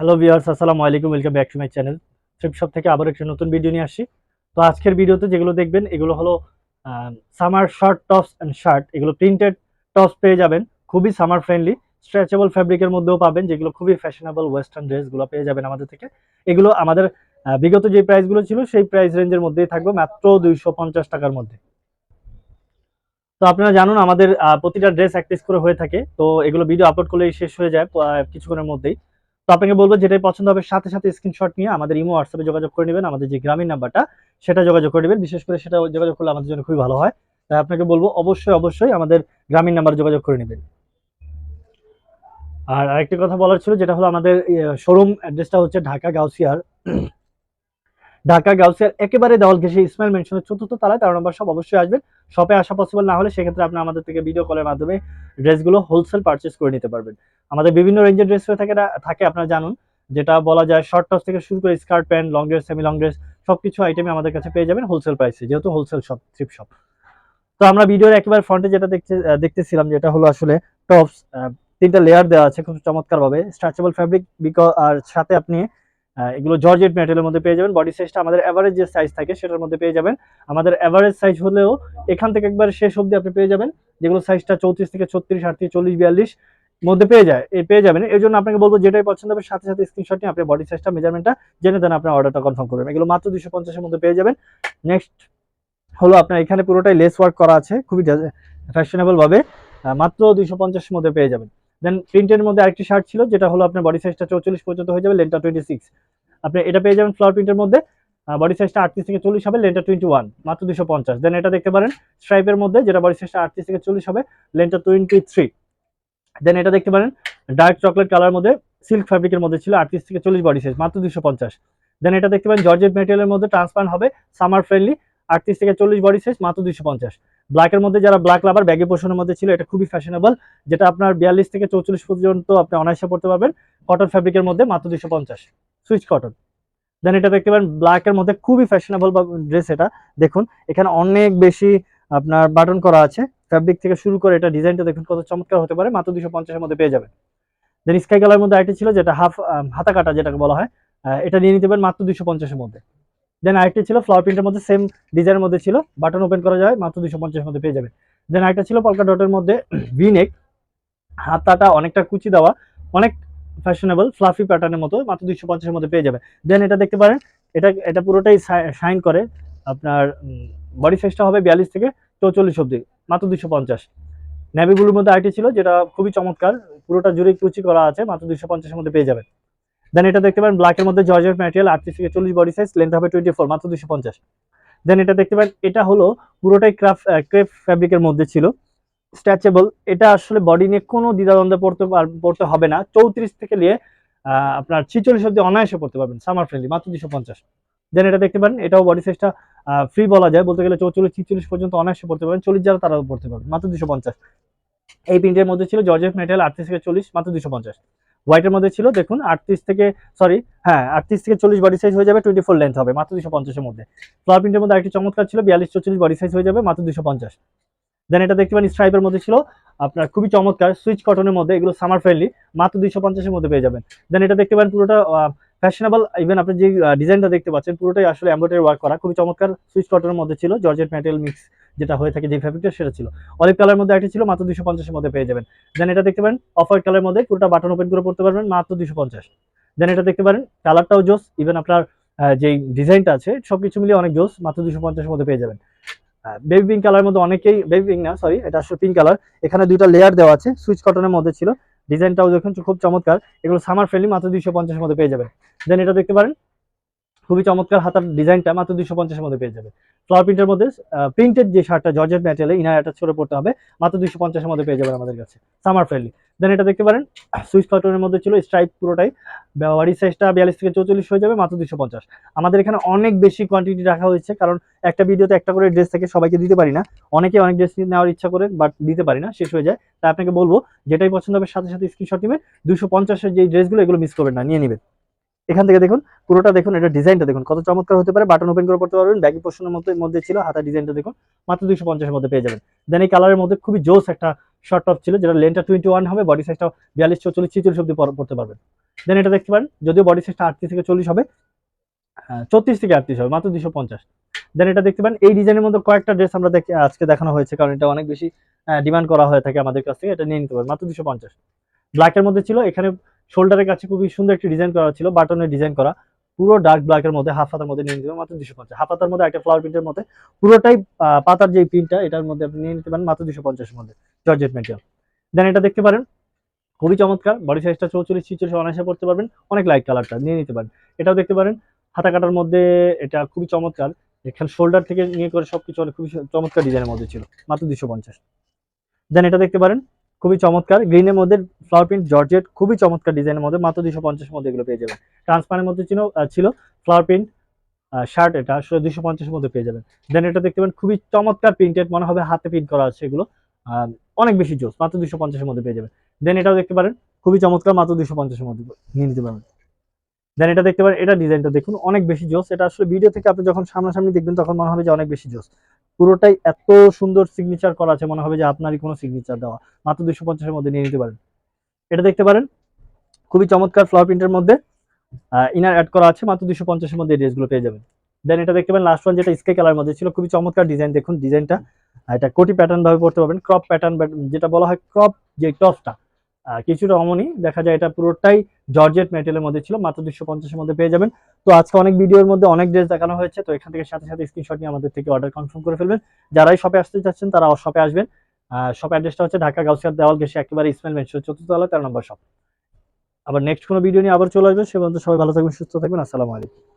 Hello viewers আসসালামু আলাইকুম welcome back to my channel trip shop থেকে আবার একটা নতুন ভিডিও নিয়ে আসছি। তো আজকের ভিডিওতে যেগুলো দেখবেন, এগুলো হলো summer short tops and shirt এগুলো প্রিন্টেড টপস পেয়ে যাবেন। খুবই সামার ফ্রেন্ডলি স্ট্রেচেবল ফ্যাব্রিকের মধ্যেও পাবেন, যেগুলো খুবই ফ্যাশনেবল ওয়েস্টার্ন ড্রেসগুলো পেয়ে যাবেন আমাদের থেকে। এগুলো আমাদের বিগত যে প্রাইসগুলো ছিল, সেই প্রাইস রেঞ্জের মধ্যেই থাকবে মাত্র দুইশো পঞ্চাশ টাকার মধ্যে। তো আপনারা জানুন, আমাদের প্রতিটা ড্রেস এক পিস করে হয়ে থাকে। তো এগুলো ভিডিও আপলোড করলেই শেষ হয়ে যায় কিছুক্ষণের মধ্যেই। তো আপনাকে বলব যেটাই পছন্দ হবে, সাথে সাথে স্ক্রিনশট নিয়ে আমাদের ইমো হোয়াটসঅ্যাপে যোগাযোগ করে নেবেন, আমাদের যে গ্রামীণ নাম্বারটা সেটা যোগাযোগ করে নেবেন। বিশেষ করে সেটা যোগাযোগ করলে আমাদের জন্য খুবই ভালো হয়। তাই আপনাকে বলব অবশ্যই অবশ্যই আমাদের গ্রামীণ নাম্বার যোগাযোগ করে নেবেন। আর আরেকটি কথা বলার ছিল, যেটা হলো আমাদের শোরুম অ্যাড্রেসটা হচ্ছে ঢাকা গাউসিয়ার ঢাকা গাউসিয়ার একেবারে দেওয়াল ঘেসে ইসমাইল মেনশনের চতুর্থ তলায়, তেরো নম্বর সব অবশ্যই আসবেন। শপে আসা পসিবল না হলে সেক্ষেত্রে আপনি আমাদের থেকে ভিডিও কলের মাধ্যমে ড্রেসগুলো হোলসেল পারচেস করে নিতে পারবেন। আমাদের বিভিন্ন রেঞ্জের ড্রেস হয়ে থাকে থাকে, আপনারা জানুন। যেটা বলা যায় শর্ট টপস থেকে শুরু করে skirt pant long dress semi long dress সবকিছু আইটেমে আমাদের কাছে পেয়ে যাবেন হোলসেল প্রাইসে যেহেতু হোলসেল শপ থ্রিপ শপ তো আমরা ভিডিওর একেবারে ফ্রন্টে যেটা দেখতে দেখতেছিলাম যেটা হলো আসলে টপস তিনটা লেয়ার দেওয়া আছে খুব চমৎকার ভাবে স্ট্রেচেবল ফ্যাব্রিক বিকজ আর সাথে আপনি এগুলো জর্জেট ম্যাটেরিয়ালের মধ্যে পেয়ে যাবেন। বডি সাইজটা আমাদের এভারেজ যে সাইজ থাকে, সেটার মধ্যে পেয়ে যাবেন। আমাদের এভারেজ সাইজ হলেও এখান থেকে একবার শেষ অবধি আপনি পেয়ে যাবেন। যেগুলো সাইজটা চৌত্রিশ থেকে ছত্রিশ, আটত্রিশ, চল্লিশ, বিয়াল্লিশ মধ্যে পেয়ে যায় এই পেয়ে যাবেন। এর জন্য আপনাকে বলব যেটাই পছন্দ হবে, সাথে সাথে স্ক্রিনশট নিয়ে আপনি বডি সাইজটা মেজারমেন্টটা জেনে দেন আপনার অর্ডারটা কনফার্ম করবেন। এগুলো মাত্র দুশো পঞ্চাশের মধ্যে পেয়ে যাবেন। নেক্সট হলো আপনার এখানে পুরোটাই লেস ওয়ার্ক করা আছে, খুবই ফ্যাশনেবল ভাবে। মাত্র দুইশো পঞ্চাশের মধ্যে পেয়ে যাবেন। দেন প্রিন্টের মধ্যে আরেকটি শার্ট ছিল, যেটা হলো আপনার বডি সাইজটা চৌচল্লিশ পর্যন্ত হয়ে যাবে লেনটা টোয়েন্টি সিক্স আপনি এটা পেয়ে যাবেন ফ্লাওয়ার প্রিন্টের মধ্যে। বডি সাইজটা আটত্রিশ থেকে চল্লিশ হবে লেনটা টোয়েন্টি ওয়ান মাত্র দুশো পঞ্চাশ। দেন এটা দেখতে পারেন স্ট্রাইপের মধ্যে যেটা বডি সাইজটা আটত্রিশ থেকে চল্লিশ হবে লেনটা টোয়েন্টি থ্রি দেন এটা দেখতে পারেন ডার্ক চকলেট কালার মধ্যে সিল্ক ফ্যাব্রিকের মধ্যে ছিল আটত্রিশ থেকে চল্লিশ বডি সাইজ মাত্র দুশো পঞ্চাশ। দেন এটা দেখতে পারেন জর্জেট মেটেরিয়ালের মধ্যে ট্রান্সপারেন্ট হবে সামার ফ্রেন্ডলি আটত্রিশ থেকে চল্লিশ বডি সাইজ মাত্র দুইশো পঞ্চাশ। ব্ল্যাকের মধ্যে যারা ব্ল্যাক লাভার ব্যাগে পোষণের মধ্যে ছিল, এটা খুবই ফ্যাশনেবল যেটা আপনার বিয়াল্লিশ থেকে চৌচল্লিশ পর্যন্ত আপনি অনায়াসে পড়তে পারবেন। কটন ফ্যাব্রিকের মধ্যে মাত্র দুশো পঞ্চাশ। সুইচ কটন দেন এটা দেখতে পারেন ব্ল্যাকের মধ্যে খুবই ফ্যাশনেবল ড্রেস এটা। দেখুন, এখানে অনেক বেশি আপনার বাটন করা আছে। ফ্যাব্রিক থেকে শুরু করে এটা ডিজাইনটা দেখুন কত চমৎকার হতে পারে, মাত্র দুশো পঞ্চাশের মধ্যে পেয়ে যাবেন। দেন স্কাই কালার মধ্যে আরেকটি ছিল, যেটা হাফ হাতা কাটা যেটাকে বলা হয় এটা নিয়ে নিতে পারেন মাত্র দুশো পঞ্চাশের মধ্যে। দেন আরেকটি ছিল ফ্লাওয়ার প্রিন্টের মধ্যে সেম ডিজাইনের মধ্যে ছিল। বাটন ওপেন করা যায়, মাত্র দুশো পঞ্চাশের মধ্যে পেয়ে যাবেন দেন আরেকটা ছিল পলকা ডটের মধ্যে ভিনেক হাতাটা অনেকটা কুচি দেওয়া, অনেক ফ্যাশনেবল ফ্লাফি প্যাটার্নের মতো, মাত্র দুশো পঞ্চাশের মধ্যে পেয়ে যাবে। দেন এটা দেখতে পারেন, এটা এটা পুরোটাই শাইন করে। আপনার বডি সাইজটা হবে বিয়াল্লিশ থেকে চৌচল্লিশ অব্দি মাত্র দুশো পঞ্চাশ। নেভি ব্লুর মধ্যে আইটি ছিল, যেটা খুবই চমৎকার, পুরোটা জুড়ে কুচি করা আছে, মাত্র দুশো পঞ্চাশের মধ্যে পেয়ে যাবেন। দেন এটা দেখতে পারেন ব্ল্যাকের মধ্যে জর্জেট ম্যাটেরিয়াল আটত্রিশ থেকে চল্লিশ বডি সাইজ লেন্থ হবে টোয়েন্টি ফোর মাত্র দুশো পঞ্চাশ। দেন এটা দেখতে পারেন, এটা হলো পুরোটাই ক্রাফট ক্রেপ ফ্যাব্রিকের মধ্যে ছিল। স্ট্রেচেবল এটা আসলে বডি নিয়ে কোনো দ্বিধাদ্বন্দ্বে পড়তে পড়তে হবে না। চৌত্রিশ থেকে নিয়ে আপনার ছিচল্লিশ অব্দি অনায়াসে পড়তে পারবেন সামার ফ্রেন্ডলি মাত্র দুশো পঞ্চাশ। দেন এটা দেখতে পারেন, এটাও বডি সাইজটা ফ্রি বলা যায়, বলতে গেলে চৌচল্লিশ, ছিচল্লিশ পর্যন্ত অনায়াসে পড়তে পারবেন, চল্লিশ যারা তারাও পড়তে পারবেন, মাত্র দুশো পঞ্চাশ। এই প্রিন্টের মধ্যে ছিল জর্জেট মেটেরিয়াল আটত্রিশ থেকে চল্লিশ, মাত্র দুশো পঞ্চাশ। হোয়াইটের মধ্যে ছিল, দেখুন, আটত্রিশ থেকে সরি হ্যাঁ আটত্রিশ থেকে চল্লিশ বডি সাইজ হয়ে যাবে টোয়েন্টি ফোর লেন্থ হবে, মাত্র দুশো পঞ্চাশের মধ্যে। ফ্লাওয়ার প্রিন্টের মধ্যে আরেকটি চমৎকার ছিল, বিয়াল্লিশ চল্লিশ বডি সাইজ হয়ে যাবে, মাত্র দুশো পঞ্চাশ। দেন এটা দেখতে পান স্ট্রাইপের মধ্যে ছিল, আপনার খুবই চমৎকার সুইচ কটনের মধ্যে, এগুলো সামার ফ্রেন্ডলি মাত্র দুইশো পঞ্চাশের মধ্যে পেয়ে যাবেন। দেন এটা দেখতে পারেন পুরোটা ফ্যাশনেবল ইভেন আপনি যে ডিজাইনটা দেখতে পাচ্ছেন, পুরোটাই আসলে এমব্রয়ডারি ওয়ার্ক করা। খুবই চমৎকার সুইচ কটনের মধ্যে ছিল জর্জেট ম্যাটেরিয়াল মিক্স যেটা হয়ে থাকে যে ফ্যাব্রিকটা সেটা ছিল। অলিভ কালার মধ্যে একটা ছিল, মাত্র দুশো পঞ্চাশের মধ্যে পেয়ে যাবেন। দেন এটা দেখতে পারেন অফ হোয়াইট কালার মধ্যে পুরোটা বাটন ওপেন করে পড়তে পারবেন, মাত্র দুশো পঞ্চাশ। দেন এটা দেখতে পারেন, কালারটাও জোস ইভেন আপনার যেই ডিজাইনটা আছে, সবকিছু মিলিয়ে অনেক জোস, মাত্র দুশো পঞ্চাশের মধ্যে পেয়ে যাবেন। বেবি পিঙ্ক কালার মধ্যে অনেকেই বেবি পিঙ্ক না সরি এটা আসলে পিঙ্ক কালার এখানে দুইটা লেয়ার দেওয়া আছে সুইচ কটনের মধ্যে ছিল। ডিজাইনটাও দেখুন, খুব চমৎকার। এগুলো সামার ফ্রেন্ডলি মাত্র দুইশো পঞ্চাশের মধ্যে পেয়ে যাবেন দেন এটা দেখতে পারেন, খুবই চমৎকার হাতার ডিজাইনটা মাত্র দুইশো পঞ্চাশের মধ্যে পেয়ে যাবে। ফ্লাওয়ার প্রিন্টের মধ্যে প্রিন্টেড যে শার্টটা জর্জেট ম্যাটেরিয়ালে ইনার একটা ছোট পড়তে হবে, মাত্র দুইশো পঞ্চাশের মধ্যে পেয়ে যাবেন আমাদের কাছে সামার ফ্রেন্ডলি দেন এটা দেখতে পারেন, সুইচ কটনের মধ্যে ছিল স্ট্রাইপ পুরোটাই। বাড়ি সাইজটা বিয়াল্লিশ থেকে চৌচল্লিশ হয়ে যাবে, মাত্র দুশো পঞ্চাশ। আমাদের এখানে অনেক বেশি কোয়ান্টিটি রাখা হয়েছে, কারণ একটা ভিডিওতে একটা করে ড্রেস থেকে সবাইকে দিতে পারি না। অনেকে অনেক ড্রেস নেওয়ার ইচ্ছা করে বাট দিতে পারি না, শেষ হয়ে যায়। তাই আপনাকে বলব, যেটাই পছন্দ হবে সাথে সাথে স্ক্রিনশট নেবেন। দুশো পঞ্চাশের যে ড্রেসগুলো এগুলো মিস করবেন না, নিয়ে নেবেন। এখান থেকে দেখুন, পুরোটা দেখুন, এটা ডিজাইনটা দেখুন। কত চমৎকার হতে পারে বাটন ওপেন করে পড়তে পারবেন। ব্যাগি পোর্শনের মধ্যে মধ্যে ছিল হাতা ডিজাইনটা দেখুন, মাত্র দুশো পঞ্চাশের মধ্যে পেয়ে যাবেন। দেন এই কালারের মধ্যে খুবই জোস একটা শর্ট টপ ছিল, যেটা লেনটা টোয়েন্টি ওয়ান হবে বডি সাইজটা বিয়াল্লিশ চৌচল্লিশ ছিচল্লিশ অব্দি পড়তে পারবেন। দেন এটা দেখতে পারেন, যদিও বডি সাইজটা আটত্রিশ থেকে চল্লিশ হবে চৌত্রিশ থেকে আটত্রিশ হবে, মাত্র দুশো পঞ্চাশ। দেন এটা দেখতে পারেন, এই ডিজাইনের মধ্যে কয়েকটা ড্রেস আমরা আজকে দেখানো হয়েছে, কারণ এটা অনেক বেশি ডিমান্ড করা হয়ে থাকে আমাদের কাছ থেকে, এটা নিয়ে নিতে পারেন, মাত্র দুশো পঞ্চাশ। ব্ল্যাকের মধ্যে ছিল, এখানে শোল্ডারের কাছে খুবই সুন্দর একটি ডিজাইন করা ছিল বাটনের ডিজাইন করা। পুরো ডার্ক ব্ল্যাকের মধ্যে হাফ হাতার মধ্যে নিয়ে নিতে পারেন মাত্র দুশো পঞ্চাশ। হাফ হাতার মধ্যে একটা ফ্লাওয়ার প্রিন্টের মধ্যে পুরোটাই পাতার যে প্রিন্টটা এটার মধ্যে আপনি নিয়ে নিতে পারেন, মাত্র দুশো পঞ্চাশের মধ্যে। জর্জেট মেটেরিয়াল দেন এটা দেখতে পারেন, খুবই চমৎকার বডি সাইজটা চৌচল্লিশ, ছিচল্লিশ অনায়াসে পড়তে পারবেন, অনেক লাইট কালারটা নিয়ে নিতে পারেন। এটাও দেখতে পারেন, হাতা কাটার মধ্যে এটা খুবই চমৎকার, এখানে শোল্ডার থেকে নিয়ে করে সবকিছু অনেক খুবই চমৎকার ডিজাইনের মধ্যে ছিল, মাত্র দুশো পঞ্চাশ। দেন এটা দেখতে পারেন খুবই চমৎকার। গ্রিনের মধ্যে ফ্লাওয়ার প্রিন্ট জর্জেট খুবই চমৎকার ডিজাইনের মধ্যে, মাত্র দুশো পঞ্চাশের মধ্যে এগুলো পেয়ে যাবেন। ট্রান্সপারের মধ্যে ছিল ছিল ফ্লাওয়ার প্রিন্ট শার্ট এটা, আসলে দুশো পঞ্চাশের মধ্যে পেয়ে যাবেন। দেন এটা দেখতে পাবেন খুবই চমৎকার প্রিন্টেড মনে হবে হাতে প্রিন্ট করা আছে এগুলো। অনেক বেশি জোস, মাত্র দুশো পঞ্চাশের মধ্যে পেয়ে যাবেন। দেন এটাও দেখতে পারেন, খুবই চমৎকার, মাত্র দুশো পঞ্চাশের মধ্যে নিয়ে নিতে পারবেন। দেন এটা দেখতে পারেন, এটা ডিজাইনটা দেখুন, অনেক বেশি জোস। এটা আসলে ভিডিও থেকে আপনি যখন সামনাসামনি দেখবেন, তখন মনে হবে যে অনেক বেশি জোস। পুরোটাই এত সুন্দর সিগনেচার করা আছে, মনে হবে যে আপনারই কোনো সিগনেচার দেওয়া। মাত্র দুশো পঞ্চাশের মধ্যে নিয়ে নিতে পারেন। এটা দেখতে পারেন, খুবই চমৎকার ফ্লাওয়ার প্রিন্টের মধ্যে ইনার অ্যাড করা আছে, মাত্র দুশো পঞ্চাশের মধ্যে ড্রেসগুলো পেয়ে যাবেন। দেন এটা দেখতে পারেন লাস্ট ওয়ান যেটা স্কাই কালার মধ্যে ছিল, খুবই চমৎকার ডিজাইন দেখুন ডিজাইনটা এটা কোটি প্যাটার্ন ভাবে পড়তে পারবেন ক্রপ প্যাটার্ন যেটা বলা হয় ক্রপ যে টপটা কিছুটা অমনই দেখা যায় এটা পুরোটাই জর্জেট মেটেরিয়ালের মধ্যে ছিল, মাত্র দুশো পঞ্চাশের মধ্যে পেয়ে যাবেন। তো আজকে অনেক ভিডিওর মধ্যে অনেক ড্রেস দেখানো হয়েছে, তো এখান থেকে সাথে সাথে স্ক্রিনশট নিয়ে আমাদের থেকে অর্ডার কনফার্ম করে ফেলবেন। যারাই শপে আসতে চাচ্ছেন, তারা শপে আসবেন। শপ অ্যাড্রেসটা হচ্ছে ঢাকা গাউসিয়ার দেওয়াল গেছে একেবারে ইসমাইল মেনশন চতুর্থ তলা তেরো নম্বর শপ আবার নেক্সট কোনো ভিডিও নিয়ে আবার চলে আসবে সে পর্যন্ত সবাই ভালো থাকবেন, সুস্থ থাকবেন। আসসালামু আলাইকুম।